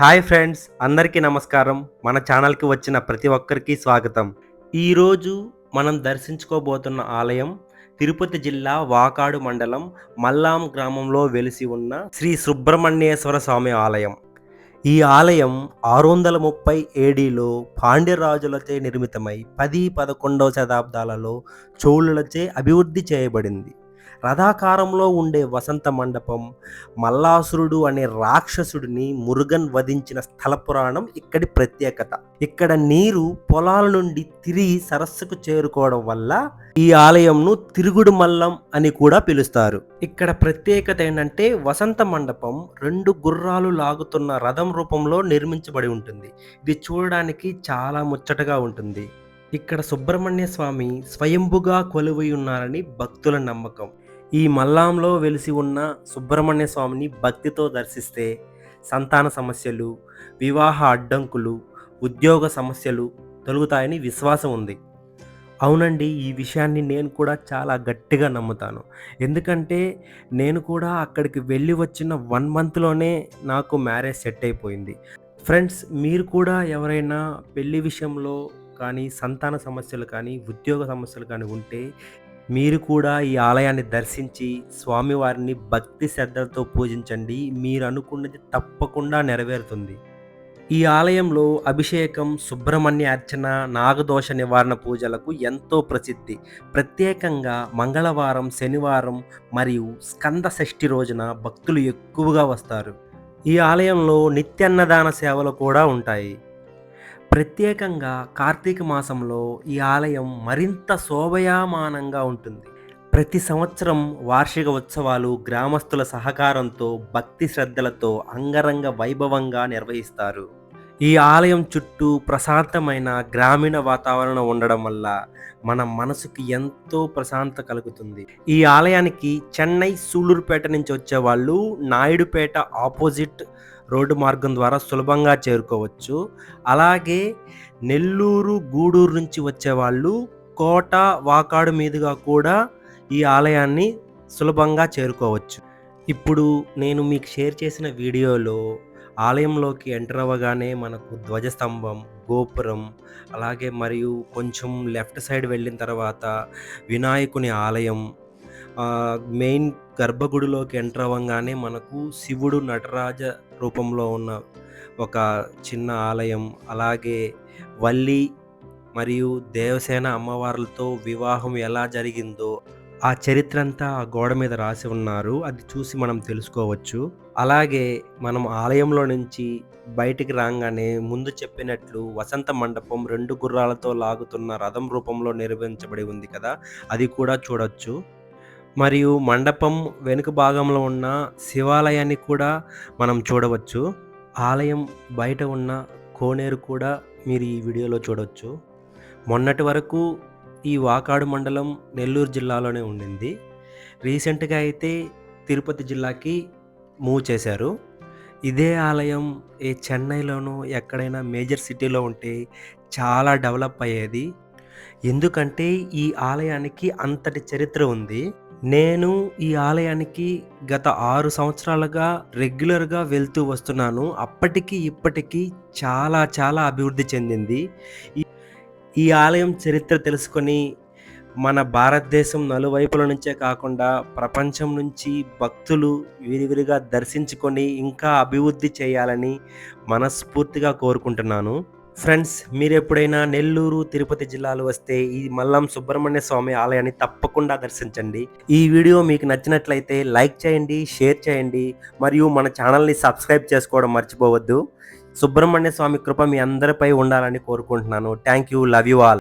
Hi friends అందరికీ నమస్కారం. మన ఛానల్కి వచ్చిన ప్రతి ఒక్కరికి స్వాగతం. ఈరోజు మనం దర్శించుకోబోతున్న ఆలయం తిరుపతి జిల్లా వాకాడు మండలం మల్లాం గ్రామంలో వెలిసి ఉన్న శ్రీ సుబ్రహ్మణ్యేశ్వర స్వామి ఆలయం. ఈ ఆలయం ఆరు వందల ముప్పై ఏడీలో పాండ్యరాజులచే నిర్మితమై పది పదకొండవ శతాబ్దాలలో చోళులచే అభివృద్ధి చేయబడింది. రథాకారంలో ఉండే వసంత మండపం మల్లాసురుడు అనే రాక్షసుడిని మురుగన్ వధించిన స్థల పురాణం ఇక్కడి ప్రత్యేకత. ఇక్కడ నీరు పొలాల నుండి తిరిగి సరస్సుకు చేరుకోవడం వల్ల ఈ ఆలయంను తిరుగుడు మల్లం అని కూడా పిలుస్తారు. ఇక్కడ ప్రత్యేకత ఏంటంటే వసంత మండపం రెండు గుర్రాలు లాగుతున్న రథం రూపంలో నిర్మించబడి ఉంటుంది. ఇది చూడడానికి చాలా ముచ్చటగా ఉంటుంది. ఇక్కడ సుబ్రహ్మణ్య స్వామి స్వయంభుగా కొలువై ఉన్నారని భక్తుల నమ్మకం. ఈ మల్లాంలో వెలిసి ఉన్న సుబ్రహ్మణ్య స్వామిని భక్తితో దర్శిస్తే సంతాన సమస్యలు వివాహ అడ్డంకులు ఉద్యోగ సమస్యలు తొలుగుతాయని విశ్వాసం ఉంది. అవునండి ఈ విషయాన్ని నేను కూడా చాలా గట్టిగా నమ్ముతాను. ఎందుకంటే నేను కూడా అక్కడికి వెళ్ళి వచ్చిన వన్ మంత్లోనే నాకు మ్యారేజ్ సెట్ అయిపోయింది. ఫ్రెండ్స్ మీరు కూడా ఎవరైనా పెళ్ళి విషయంలో కానీ సంతాన సమస్యలు కానీ ఉద్యోగ సమస్యలు కానీ ఉంటే మీరు కూడా ఈ ఆలయాన్ని దర్శించి స్వామివారిని భక్తి శ్రద్ధలతో పూజించండి. మీరు అనుకున్నది తప్పకుండా నెరవేరుతుంది. ఈ ఆలయంలో అభిషేకం సుబ్రహ్మణ్య అర్చన నాగదోష నివారణ పూజలకు ఎంతో ప్రసిద్ధి. ప్రత్యేకంగా మంగళవారం శనివారం మరియు స్కంద షష్ఠి రోజున భక్తులు ఎక్కువగా వస్తారు. ఈ ఆలయంలో నిత్యన్నదాన సేవలు కూడా ఉంటాయి. ప్రత్యేకంగా కార్తీక మాసంలో ఈ ఆలయం మరింత శోభయామానంగా ఉంటుంది. ప్రతి సంవత్సరం వార్షిక ఉత్సవాలు గ్రామస్తుల సహకారంతో భక్తి శ్రద్ధలతో అంగరంగ వైభవంగా నిర్వహిస్తారు. ఈ ఆలయం చుట్టూ ప్రశాంతమైన గ్రామీణ వాతావరణం ఉండడం వల్ల మన మనసుకి ఎంతో ప్రశాంత కలుగుతుంది. ఈ ఆలయానికి చెన్నై సూళ్ళూరుపేట నుంచి వచ్చే వాళ్ళు నాయుడుపేట ఆపోజిట్ రోడ్డు మార్గం ద్వారా సులభంగా చేరుకోవచ్చు. అలాగే నెల్లూరు గూడూరు నుంచి వచ్చేవాళ్ళు కోట వాకాడు మీదుగా కూడా ఈ ఆలయాన్ని సులభంగా చేరుకోవచ్చు. ఇప్పుడు నేను మీకు షేర్ చేసిన వీడియోలో ఆలయంలోకి ఎంటర్ అవ్వగానే మనకు ధ్వజస్తంభం గోపురం అలాగే మరియు కొంచెం లెఫ్ట్ సైడ్ వెళ్ళిన తర్వాత వినాయకుని ఆలయం మెయిన్ గర్భగుడిలోకి ఎంటర్ అవ్వగానే మనకు శివుడు నటరాజ రూపంలో ఉన్న ఒక చిన్న ఆలయం అలాగే వల్లి మరియు దేవసేన అమ్మవార్లతో వివాహం ఎలా జరిగిందో ఆ చరిత్ర అంతా ఆ గోడ మీద రాసి ఉన్నారు. అది చూసి మనం తెలుసుకోవచ్చు. అలాగే మనం ఆలయంలో నుంచి బయటికి రాగానే ముందు చెప్పినట్లు వసంత మండపం రెండు గుర్రాలతో లాగుతున్న రథం రూపంలో నిర్వహించబడి ఉంది కదా అది కూడా చూడొచ్చు. మరియు మండపం వెనుక భాగంలో ఉన్న శివాలయాన్ని కూడా మనం చూడవచ్చు. ఆలయం బయట ఉన్న కోనేరు కూడా మీరు ఈ వీడియోలో చూడవచ్చు మొన్నటి వరకు ఈ వాకాడు మండలం నెల్లూరు జిల్లాలోనే ఉండింది. రీసెంట్గా అయితే తిరుపతి జిల్లాకి మూవ్ చేశారు. ఇదే ఆలయం ఏ చెన్నైలోనూ ఎక్కడైనా మేజర్ సిటీలో ఉంటే చాలా డెవలప్ అయ్యేది. ఎందుకంటే ఈ ఆలయానికి అంతటి చరిత్ర ఉంది. నేను ఈ ఆలయానికి గత ఆరు సంవత్సరాలుగా రెగ్యులర్గా వెళ్తూ వస్తున్నాను. అప్పటికి ఇప్పటికీ చాలా చాలా అభివృద్ధి చెందింది. ఈ ఆలయం చరిత్ర తెలుసుకొని మన భారతదేశం నలువైపుల నుంచే కాకుండా ప్రపంచం నుంచి భక్తులు విరివిరిగా దర్శించుకొని ఇంకా అభివృద్ధి చేయాలని మనస్ఫూర్తిగా కోరుకుంటున్నాను. ఫ్రెండ్స్ మీరు ఎప్పుడైనా నెల్లూరు తిరుపతి జిల్లాలు వస్తే ఈ మల్లం సుబ్రహ్మణ్య స్వామి ఆలయాన్ని తప్పకుండా దర్శించండి. ఈ వీడియో మీకు నచ్చినట్లయితే లైక్ చేయండి షేర్ చేయండి మరియు మన ఛానల్ని సబ్స్క్రైబ్ చేసుకోవడం మర్చిపోవద్దు. సుబ్రహ్మణ్య స్వామి కృప మీ అందరిపై ఉండాలని కోరుకుంటున్నాను. Thank you love you all.